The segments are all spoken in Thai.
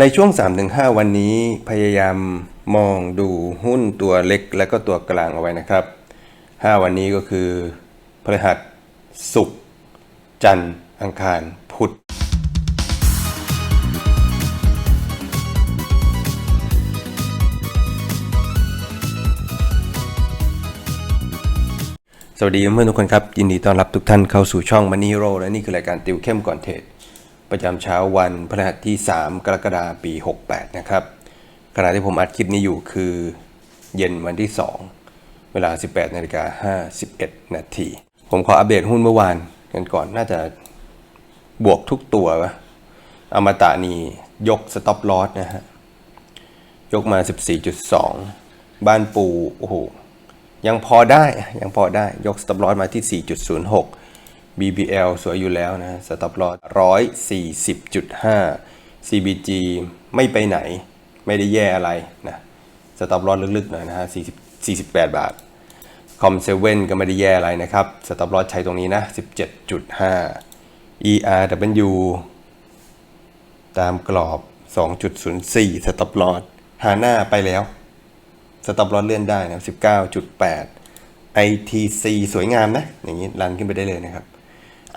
ในช่วง 3-5 วันนี้พยายามมองดูหุ้นตัวเล็กและก็ตัวกลางเอาไว้นะครับ 5 วันนี้ก็คือพฤหัสศุกร์จันทร์อังคารพุธสวัสดีเพื่อนทุกคนครับ ยินดีต้อนรับทุกท่านเข้าสู่ช่อง Money Hero และนี่คือรายการติวเข้มก่อนเทรด ประจำเช้าวันพฤหัสที่ 3 กรกฎาคมปี 68 นะครับขณะที่ผมอัดคลิปนี้อยู่คือเย็นวันที่ 2 เวลา 18นาฬิกา51 นาที ผมขออัปเดตหุ้นเมื่อวานกันก่อนน่าจะบวกทุกตัววะอมตะนี่ยกสต็อปลอสนะฮะ ยกมา 14.2 บ้านปู โอ้โห ยังพอได้ยังพอได้ยกสต็อปลอสมาที่ 4.06 BBL สวยอยู่แล้วนะ สต็อปลอส140.5 CBG ไม่ไปไหน ไม่ได้แย่อะไรนะสต็อปลอสลึกๆหน่อยนะฮะ40 48บาทคอมเซเว่นก็ไม่ได้แย่อะไรนะครับสต็อปลอสใช้ตรงนี้นะ 17.5 ERW ตามกรอบ 2.04 สต็อปลอสหาหน้าไปแล้ว สต็อปลอสเลื่อนได้นะ 19.8 ITC สวยงามนะ อย่างนี้รันขึ้นไปได้เลยนะครับ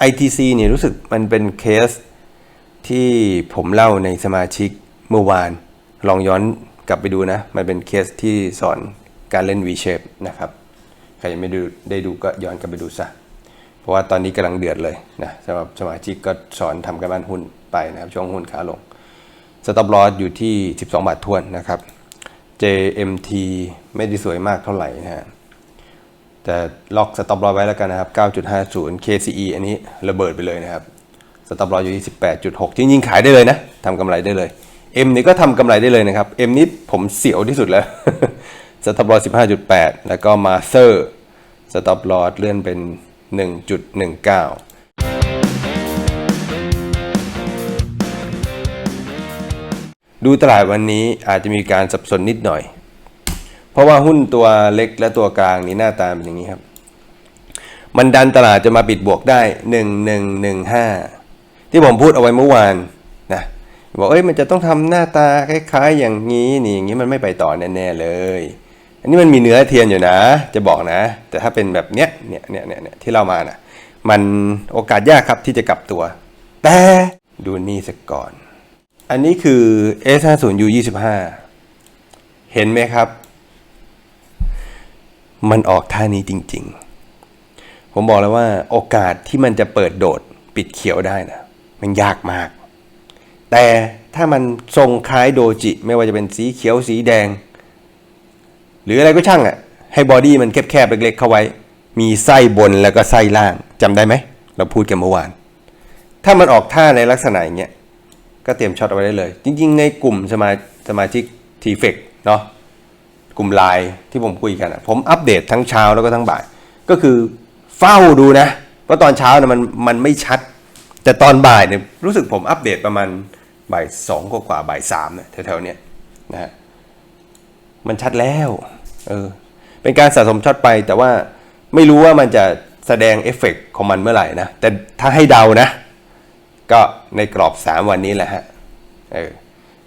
ITC เนี่ยรู้สึกมันเป็นเคสที่ผมเล่าในสมาชิกเมื่อวาน ลองย้อนกลับไปดูนะ มันเป็นเคสที่สอนการเล่น V-shape นะครับ ใครยังไม่ดูได้ดูก็ย้อนกลับไปดูซะ เพราะว่าตอนนี้กำลังเดือดเลยนะสำหรับสมาชิกก็สอนทำการบ้านหุ้นไปนะครับ ช่วงหุ้นขาลงสต็อปลอสอยู่ที่ 12 บาททวนนะครับ JMT ไม่ได้สวยมากเท่าไหร่นะฮะ แต่ล็อกสต็อปลอไว้แล้วกันนะครับ 9.50 KCE อันนี้ระเบิดไปเลยนะครับสต็อปลออยู่ที่ 18.6 จริงๆ ขายได้เลยนะทำกำไรได้เลย M นี่ก็ทำกำไรได้เลยนะครับ M นี่ผมเสียวที่สุดแล้วสต็อปลอ15.8 แล้วก็มาเซอร์สต็อปลอเลื่อนเป็น 1.19ดูตลาดวันนี้อาจจะมีการสับสนนิดหน่อย เพราะว่าหุ้นตัวเล็กและตัวกลางนี้หน้าตาเป็นอย่างนี้ครับ มันดันตลาดจะมาปิดบวกได้ 1115 ที่ผมพูดเอาไว้เมื่อวานนะบอกเอ้ยมันจะต้องทำหน้าตาคล้ายๆ อย่างนี้นี่อย่างนี้มันไม่ไปต่อแน่ๆเลย อันนี้มันมีเนื้อเทียนอยู่นะ จะบอกนะ แต่ถ้าเป็นแบบเนี้ยเนี่ยเนี่ยเนี่ยเนี่ยที่เรามาน่ะมันโอกาสยากครับที่จะกลับตัว แต่ดูนี่สักก่อน อันนี้คือ S50U25 เห็นไหมครับ มันออกท่านี้จริง ๆ ผมบอกแล้วว่าโอกาสที่มันจะเปิดโดดปิดเขียวได้นะมันยากมาก แต่ถ้ามันทรงคล้ายโดจิ ไม่ว่าจะเป็นสีเขียวสีแดง หรืออะไรก็ช่างอะ่ะ ให้บอดี้มันแคบๆเล็กๆเข้าไว้ มีไส้บนแล้วก็ไส้ล่างจำได้ไหม เราพูดกันเมื่อวาน ถ้ามันออกท่าในลักษณะอย่างเงี้ยก็เตรียมช็อตเอาไว้ได้เลย จริง ๆ ในกลุ่มสมาสมาชิกทีเฟกเนาะ กลุ่มไลน์ที่ผมคุยกันผมอัปเดตทั้งเช้าแล้วก็ทั้งบ่าย ก็คือเฝ้าดูนะ เพราะตอนเช้านะมันมันไม่ชัด แต่ตอนบ่ายเนี่ยรู้สึกผมอัปเดตประมาณบ่ายสองกว่าบ่ายสามเนี่ยแถวๆเนี้ยนะฮะมันชัดแล้วเออเป็นการสะสมช็อตไปแต่ว่าไม่รู้ว่ามันจะแสดงเอฟเฟกต์ของมันเมื่อไหร่นะ แต่ถ้าให้เดานะ ก็ในกรอบ 3 วันนี้แหละฮะเออ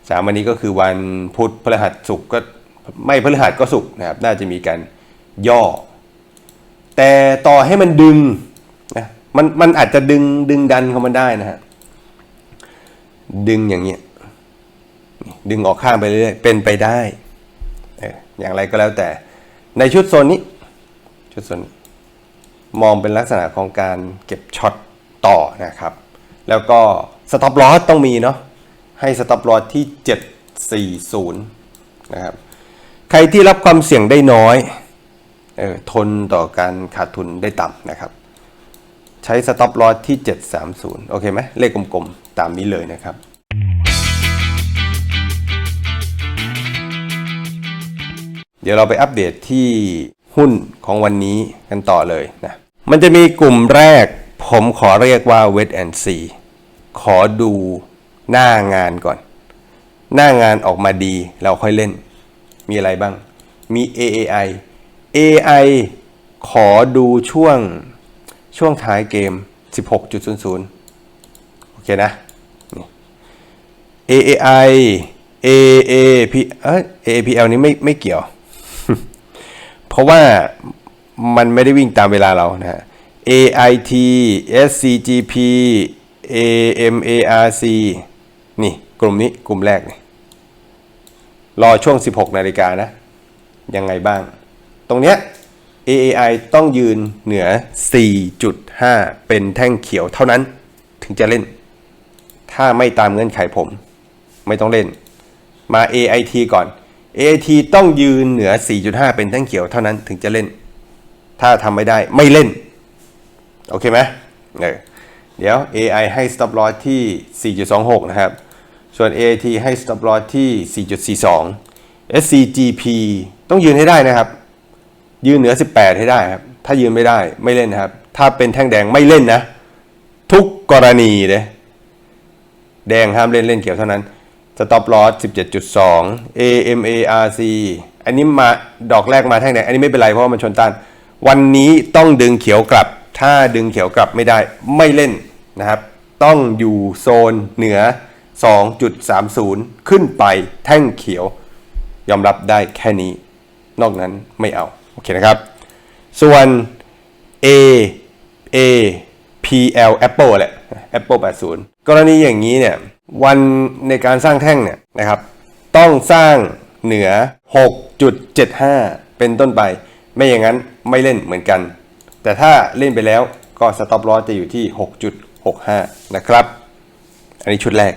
สามวันนี้ก็คือวันพุธพฤหัสศุกร์ก็ ไม่พฤหัสก็ศุกนะครับน่าจะมีการย่อ แต่ต่อให้มันดึงนะมันมันอาจจะดึงดึงดันของมันได้นะฮะดึงอย่างเงี้ยดึงออกข้างไปเรื่อยเป็นไปได้เอออย่างไรก็แล้วแต่ในชุดโซนนี้ชุดโซนมองเป็นลักษณะของการเก็บช็อตต่อนะครับ แล้วก็สต็อปลอสต้องมีเนาะให้สต็อปลอสที่ 740 นะครับ ใครที่รับความเสี่ยงได้น้อยออทนต่อการขาดทุนได้ต่ำนะครับ ใช้สต็อปลอสที่ 730 โอเคไหมเลขกลมๆ ตามนี้เลยนะครับเดี๋ยวเราไปอัปเดตที่หุ้นของวันนี้กันต่อเลยนะ มันจะมีกลุ่มแรก ผมขอเรียกว่า Wet and C ขอดูหน้างานก่อน หน้างานออกมาดีเราค่อยเล่น มีอะไรบ้าง มี AAI AI ขอดูช่วงช่วงท้ายเกม 16.00 โอเคนะ AAI AAP เอ้ย AAPL นี้ไม่ไม่เกี่ยว เพราะว่ามันไม่ได้วิ่งตามเวลาเรานะฮะ AIT SCGP AMARC นี่กลุ่มนี้กลุ่มแรกนี่ รอช่วง 16 นาฬิกานะ ยังไงบ้าง ตรงเนี้ย AAI ต้องยืนเหนือ 4.5 เป็นแท่งเขียวเท่านั้นถึงจะเล่น ถ้าไม่ตามเงื่อนไขผม ไม่ต้องเล่น มา AIT ก่อน AIT ต้องยืนเหนือ 4.5 เป็นแท่งเขียวเท่านั้นถึงจะเล่น ถ้าทำไม่ได้ไม่เล่น โอเคไหมเเดี๋ยว AI ให้ stop loss ที่ 4.26 นะครับ ส่วน AIT ให้ stop loss ที่ 4.42 SCGP ต้องยืนให้ได้นะครับ ยืนเหนือ 18 ให้ได้ครับ ถ้ายืนไม่ได้ไม่เล่นนะครับ ถ้าเป็นแท่งแดงไม่เล่นนะ ทุกกรณีเลยแดงห้ามเล่นเล่นเขียวเท่านั้น stop loss 17.2 AMARC อันนี้มาดอกแรกมาแท่งแดงอันนี้ไม่เป็นไรเพราะมันชนต้าน วันนี้ต้องดึงเขียวกลับ ถ้าดึงเขียวกลับไม่ได้ไม่เล่นนะครับ ต้องอยู่โซนเหนือ 2.30 ขึ้นไปแท่งเขียว ยอมรับได้แค่นี้ นอกนั้นไม่เอา โอเคนะครับ ส่วน A A P L Apple แหละ Apple 80 กรณีอย่างนี้เนี่ย วันในการสร้างแท่งเนี่ยนะครับ ต้องสร้างเหนือ 6.75 เป็นต้นไป ไม่อย่างนั้นไม่เล่นเหมือนกัน แต่ถ้าเล่นไปแล้วก็สต็อปลอสจะอยู่ที่ 6.65 นะครับ อันนี้ชุดแรก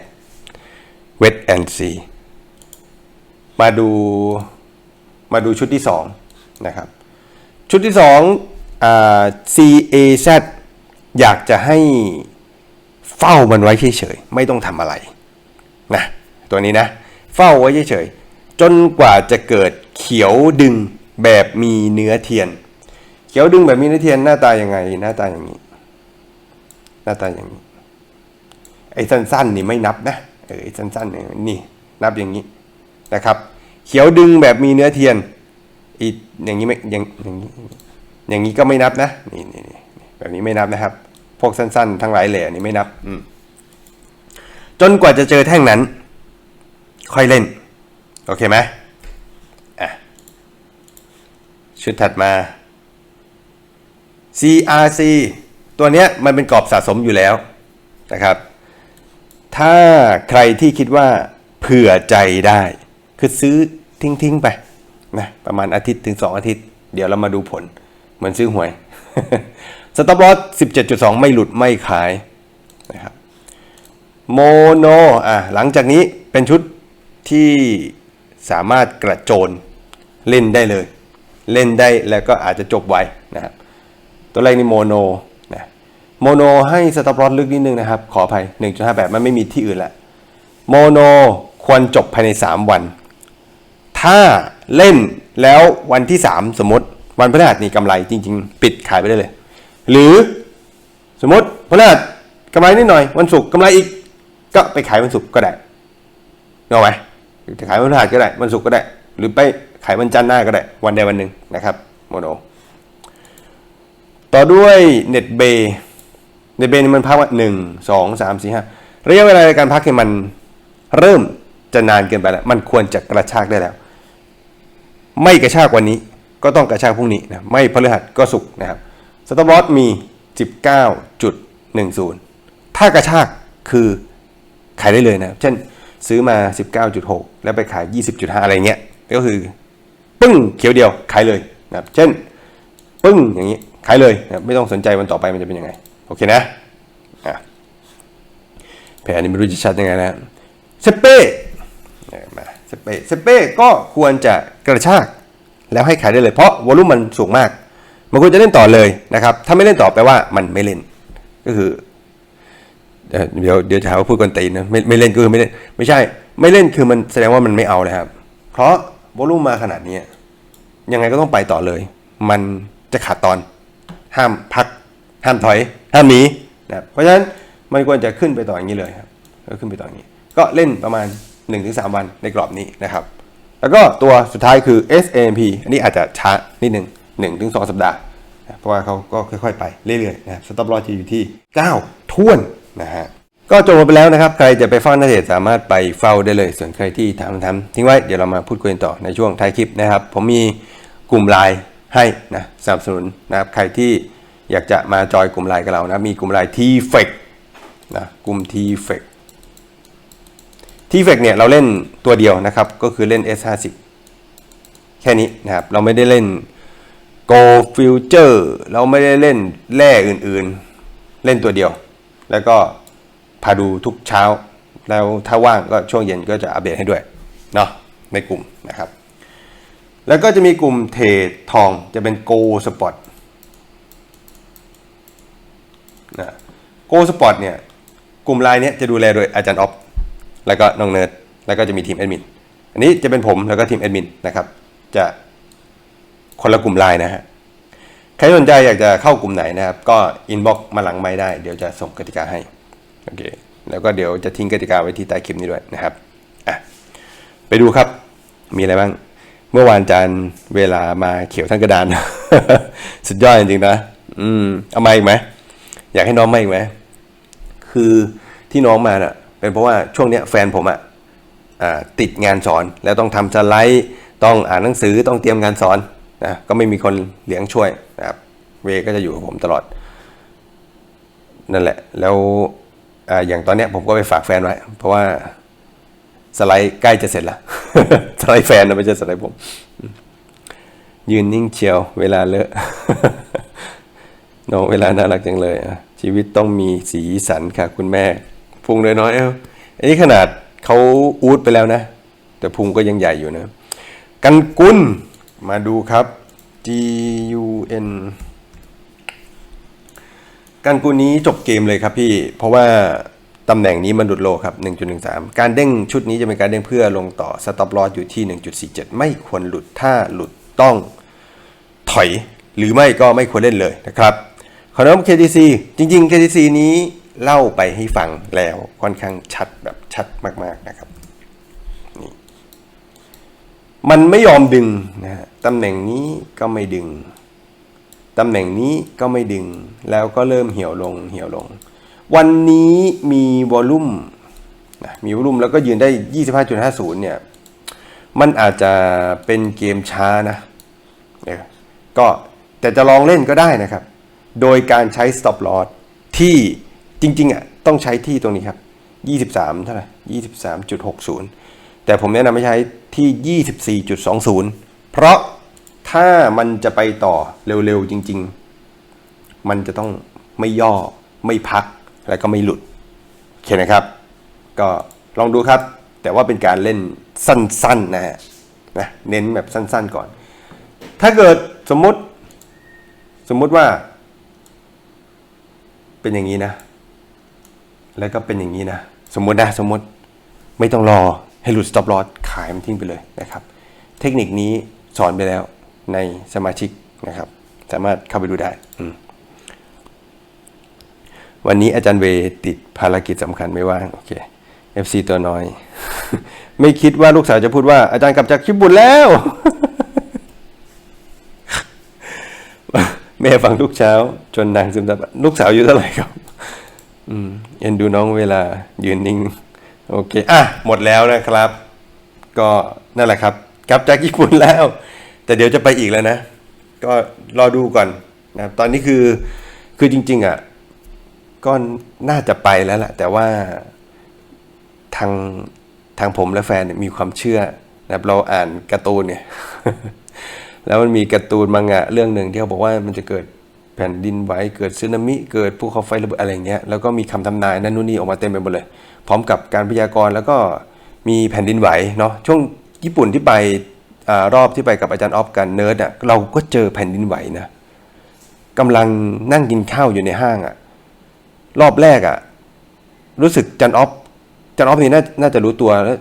Wet and See มาดูมาดูชุดที่2นะครับชุดที่2อ่า CAZ อยากจะให้เฝ้ามันไว้เฉยๆไม่ต้องทำอะไรนะตัวนี้นะเฝ้าไว้เฉยๆจนกว่าจะเกิดเขียวดึงแบบมีเนื้อเทียน เขียวดึงแบบมีเนื้อเทียนหน้าตายังไงหน้าตาอย่างนี้ หน้าตาอย่างนี้ไอ้สั้นๆนี่ไม่นับนะ เออสั้นๆเนี่ยนี่นับอย่างนี้นะครับ เขียวดึงแบบมีเนื้อเทียน อีกอย่างนี้ไม่อย่างอย่างนี้อย่างนี้ก็ไม่นับนะนี่นี่แบบนี้ไม่นับนะครับ พวกสั้นๆ ทั้งหลายแหล่นี่ไม่นับอืจนกว่าจะเจอแท่งนั้น ค่อยเล่น โอเคไหมอะชุดถัดมา CRC ตัวเนี้ยมันเป็นกรอบสะสมอยู่แล้วนะครับ ถ้าใครที่คิดว่าเผื่อใจได้ คือซื้อทิ้งๆไปนะประมาณอาทิตย์ถึง 2 อาทิตย์ เดี๋ยวเรามาดูผล เหมือนซื้อหวยสต็อปลอส17.2 ไม่หลุดไม่ขายนะครับโมโนอะหลังจากนี้เป็นชุดที่สามารถกระโจนเล่นได้เลย เล่นได้แล้วก็อาจจะจบไวนะครับตัวแรกนี่โมโน โมโนให้สต็อปลอสลึกนิดนึงนะครับ ขออภัย 1.58มันไม่มีที่อื่นละโมโนควรจบภายใน 3 วัน ถ้าเล่นแล้ววันที่ 3 สมมติวันพฤหัสนี่กำไรจริง ๆ ปิดขายไปได้เลย หรือสมมติพฤหัสกำไรนิดหน่อย วันศุกร์กำไรอีก ก็ไปขายวันศุกร์ก็ได้นึกออกไหมจะขายวันพฤหัสก็ได้ วันศุกร์ก็ได้ หรือไปขายวันจันทร์หน้าก็ได้ วันใดวันหนึ่งนะครับโมโน ต่อด้วยเน็ตเบย์ เน็ตเบนมันพักว่าหนึ่งสองสามสี่ห้าระยะเวลาในการพักเนี่ยมันเริ่มจะนานเกินไปแล้ว มันควรจะกระชากได้แล้ว ไม่กระชากวันนี้ก็ต้องกระชากพรุ่งนี้นะไม่พฤหัสก็ศุกนะครับสต็อปลอสมี 19.10 ถ้ากระชากคือขายได้เลยนะ เช่นซื้อมา 19.6 แล้วไปขาย 20.5 อะไรเงี้ย ก็คือ ปึ้งเขียวเดียวขายเลยนะครับ เช่น ปึ้งอย่างนี้ขายเลยนะไม่ต้องสนใจวันต่อไปมันจะเป็นยังไง เคนะแผนนี้ไม่รู้จะชัดยังไงนะเซเป้มาเซเป้เซเป้ก็ควรจะกระชากแล้วให้ขายได้เลยเพราะวอลุ่มมันสูงมาก มันควรจะเล่นต่อเลยนะครับ ถ้าไม่เล่นต่อแปลว่ามันไม่เล่น ก็คือเอ่อเดี๋ยวเดี๋ยวจะหาว่าพูดกันตีนนะไม่ไม่เล่นก็คือไม่เล่น ไม่ใช่ ไม่เล่นคือมันแสดงว่ามันไม่เอานะครับ เพราะวอลุ่มมาขนาดนี้ยังไงก็ต้องไปต่อเลย มันจะขาดตอน ห้ามพัก ห้ามถอย ห้ามหนีนะครับเพราะฉะนั้นมันควรจะขึ้นไปต่ออย่างนี้เลยครับก็ขึ้นไปต่ออย่างนี้ ก็เล่นประมาณ 1-3 วันในกรอบนี้นะครับ แล้วก็ตัวสุดท้ายคือ SAMP อันนี้อาจจะช้านิดหนึ่ง1-2 สัปดาห์นะเพราะว่าเขาก็ค่อยๆไปเรื่อยๆนะสต็อปลอจะอยู่ที่ 9ท่วนนะฮะก็จบไปแล้วนะครับ ใครจะไปเฝ้านาเดชน์สามารถไปเฝ้าได้เลย ส่วนใครที่ถามทำทิ้งไว้เดี๋ยวเรามาพูดคุยกันต่อในช่วงท้ายคลิปนะครับ ผมมีกลุ่มไลน์ให้นะสนับสนุนนะครับใครที่ อยากจะมาจอยกลุ่มไลน์กับเรานะ มีกลุ่มไลน์ทีเฟกนะกลุ่มทีเฟกทีเฟกเนี่ยเราเล่นตัวเดียวนะครับ ก็คือเล่น S50 แค่นี้นะครับ เราไม่ได้เล่น Go Future เราไม่ได้เล่นแร่อื่นๆ เล่นตัวเดียว แล้วก็พาดูทุกเช้า แล้วถ้าว่างก็ช่วงเย็นก็จะอัปเดตให้ด้วยเนาะในกลุ่มนะครับ แล้วก็จะมีกลุ่มเทรดทองจะเป็น Go Spot นะ Go Spot เนี่ยกลุ่มไลน์เนี้ยจะดูแลโดยอาจารย์ออฟแล้วก็น้องเนิร์ดแล้วก็จะมีทีมแอดมินอันนี้จะเป็นผมแล้วก็ทีมแอดมินนะครับจะคนละกลุ่มไลน์นะฮะใครสนใจอยากจะเข้ากลุ่มไหนนะครับ ก็อินบ็อกมาหลังไม่ได้ เดี๋ยวจะส่งกติกาให้โอเคแล้วก็เดี๋ยวจะทิ้งกติกาไว้ที่ใต้คลิปนี้ด้วยนะครับอะไปดูครับมีอะไรบ้าง เมื่อวานอาจารย์เวลามาเขียวทั้งกระดาน สุดยอดจริงๆนะ อืมเอามาอีกไหม อยากให้น้องมาอีกไหมคือที่น้องมาน่ะเป็นเพราะว่าช่วงเนี้ยแฟนผมอะอ่าติดงานสอนแล้วต้องทำสไลด์ต้องอ่านหนังสือต้องเตรียมงานสอนนะก็ไม่มีคนเลี้ยงช่วยนะครับเวก็จะอยู่กับผมตลอด นั่นแหละ แล้วออย่างตอนเนี้ยผมก็ไปฝากแฟนไว้ เพราะว่าสไลด์ใกล้จะเสร็จล้วสไลด์แฟนนะไม่ใช่สไลด์ผม ยืนนิ่งเชียวเวลาเลอะ น้องเวลาน่ารักจังเลยอะชีวิตต้องมีสีสันค่ะคุณแม่ พุงน้อยๆเอ้าอันนี้ขนาดเขาอูดไปแล้วนะ แต่พุงก็ยังใหญ่อยู่นะ กันกุลมาดูครับ G U N กันกุลนี้จบเกมเลยครับพี่ เพราะว่าตำแหน่งนี้มันหลุดโลครับ 1.13 การเด้งชุดนี้จะเป็นการเด้งเพื่อลงต่อสต็อปลอสอยู่ที่ 1.47 ไม่ควรหลุดถ้าหลุดต้องถอย หรือไม่ก็ไม่ควรเล่นเลยนะครับ ขอน้อง KTC จริง ๆ KTC นี้เล่าไปให้ฟังแล้วค่อนข้างชัดแบบชัดมากๆนะครับนี่มันไม่ยอมดึงนะฮะตำแหน่งนี้ก็ไม่ดึงตำแหน่งนี้ก็ไม่ดึง แล้วก็เริ่มเหี่ยวลงเหี่ยวลง วันนี้มีวอลลุ่มนะมีวอลลุ่มแล้วก็ยืนได้ 25.50 เนี่ย มันอาจจะเป็นเกมช้านะเออก็แต่จะลองเล่นก็ได้นะครับ โดยการใช้ stop loss ที่จริงๆอะต้องใช้ที่ตรงนี้ครับ 23 เท่าไหร่23.60 แต่ผมแนะนำให้ใช้ที่ 24.20 เพราะถ้ามันจะไปต่อเร็วๆจริง ๆ มันจะต้องไม่ย่อไม่พักแล้วก็ไม่หลุดโอเคนะครับ ก็ลองดูครับ แต่ว่าเป็นการเล่นสั้นๆนะฮะนะเน้นแบบสั้นๆก่อน ถ้าเกิดสมมติสมมติว่า เป็นอย่างนี้นะ แล้วก็เป็นอย่างนี้นะ สมมตินะสมมติไม่ต้องรอให้หลุด stop loss ขายมันทิ้งไปเลยนะครับ เทคนิคนี้สอนไปแล้วในสมาชิกนะครับ สามารถเข้าไปดูได้ วันนี้อาจารย์เวติดภารกิจสำคัญไม่ว่างโอเค FC ตัวน้อย ไม่คิดว่าลูกสาวจะพูดว่าอาจารย์กลับจากญี่ปุ่นแล้ว แม่ฟังทุกเช้า จนนางซึมซับลูกสาวอายู่เท่าไหร่ครับ อืมเอ็นดูน้องเวลายืนนิ่ง โอเค อะ หมดแล้วนะครับ ก็นั่นแหละครับกลับจากญี่ปุ่นแล้ว แต่เดี๋ยวจะไปอีกแล้วนะ ก็รอดูก่อนนะครับตอนนี้คือคือจริง ๆ อะ ก็น่าจะไปแล้วแหละแต่ว่าทางทางผมและแฟนมีความเชื่อนะครับเราอ่านการ์ตูนเนี่ย แล้วมันมีการ์ตูนมังงะเรื่องหนึ่งที่เขาบอกว่ามันจะเกิดแผ่นดินไหวเกิดสึนามิ เกิดภูเขาไฟระเบิดอะไรเงี้ยแล้วก็มีคำทำนายนั่นนู่นนี่ออกมาเต็มไปหมดเลย พร้อมกับการพยากรณ์แล้วก็มีแผ่นดินไหวเนาะช่วงญี่ปุ่นที่ไปอรอบที่ไปกับอาจารย์ออฟกันเนิร์ดอะเราก็เจอแผ่นดินไหวนะกำลังนั่งกินข้าวอยู่ในห้างอะรอบแรกอะรู้สึกจันออฟจันออฟนี่น่าน่าจะรู้ตัวแล้ว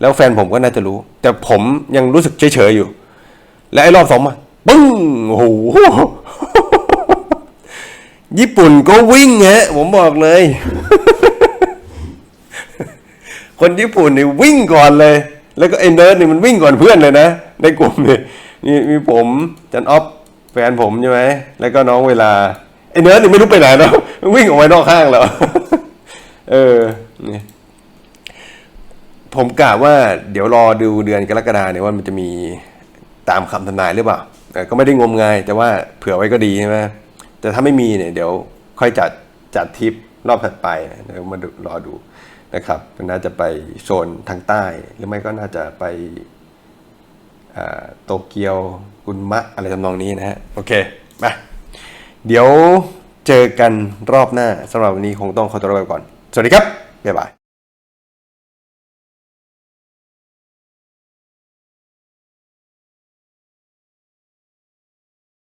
แล้วแฟนผมก็น่าจะรู้ แต่ผมยังรู้สึกเฉยๆอยู่ และไอ้รอบสองมาปึ้งโอ้โหญี่ปุ่นก็วิ่งฮะผมบอกเลย คนญี่ปุ่นนี่วิ่งก่อนเลย แล้วก็ไอ้เนิร์ดนี่มันวิ่งก่อนเพื่อนเลยนะ ในกลุ่มนี่มีมีผมจันออฟแฟนผมใช่ไหมแล้วก็น้องเวลาไอ้เนิร์ดนี่ไม่รู้ไปไหนเนาะวิ่งออกไปนอกห้างแล้วเอเออเนี่ยผมกะว่าเดี๋ยวรอดูเดือนกรกฎาเนี่ยว่ามันจะมี ตามคำทำนายหรือเปล่าก็ไม่ได้งมงายแต่ว่าเผื่อไว้ก็ดีใช่ไหมแต่ถ้าไม่มีเนี่ยเดี๋ยวค่อยจัดจัดทริปรอบถัดไปเดี๋ยวมาดูรอดูนะครับน่าจะไปโซนทางใต้ หรือไม่ก็น่าจะไปโตเกียวกุนมะอะไรทำนองนี้นะฮะโอเคมาเดี๋ยวเจอกันรอบหน้าสำหรับวันนี้คงต้องขอตัวลาไปก่อน สวัสดีครับ บ๊ายบาย